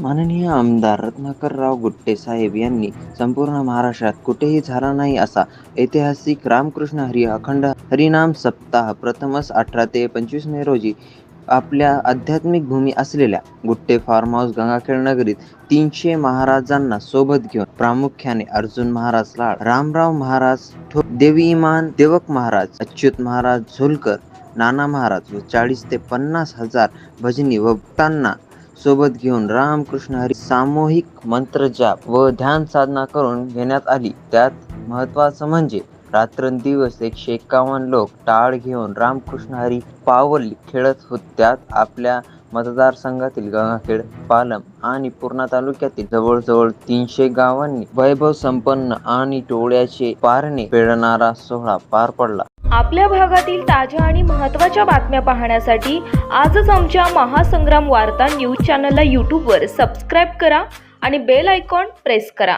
माननीय आमदार रत्नाकरराव गुट्टे साहेब यांनी संपूर्ण महाराष्ट्रात कुठेही झाला नाही असा ऐतिहासिक रामकृष्ण हरी अखंड हरिनाम सप्ताह प्रथमच अठरा ते पंचवीस मे रोजी आपल्या आध्यात्मिक भूमी असलेल्या गुट्टे फार्म हाऊस गंगाखेड नगरीत तीनशे महाराजांना सोबत घेऊन प्रामुख्याने अर्जुन महाराज लाड रामराव महाराज ठो देवी इमान देवक महाराज अच्युत महाराज झोलकर नाना महाराज व चाळीस ते पन्नास हजार भजनी व भक्तांना सोबत घेऊन रामकृष्ण हरी सामूहिक मंत्रजाप व ध्यान साधना करून घेण्यात आली. त्यात महत्त्वाचं म्हणजे रात्रंदिवस एकशे एक्कावन्न लोक टाळ घेऊन रामकृष्ण हरी पावली खेळत होत. त्यात आपल्या मतदारसंघातील गंगाखेड पालम आणि पूर्णा तालुक्यातील जवळजवळ तीनशे गावांनी वैभव संपन्न आणि टोळ्याचे पारणे पेळणारा सोहळा पार पडला. आपल्या भागातील ताज्या आणि महत्त्वाच्या बातम्या पाहण्यासाठी आजच आमच्या महासंग्राम वार्ता न्यूज चॅनलला यूट्यूबवर सबस्क्राईब करा आणि बेल आयकॉन प्रेस करा.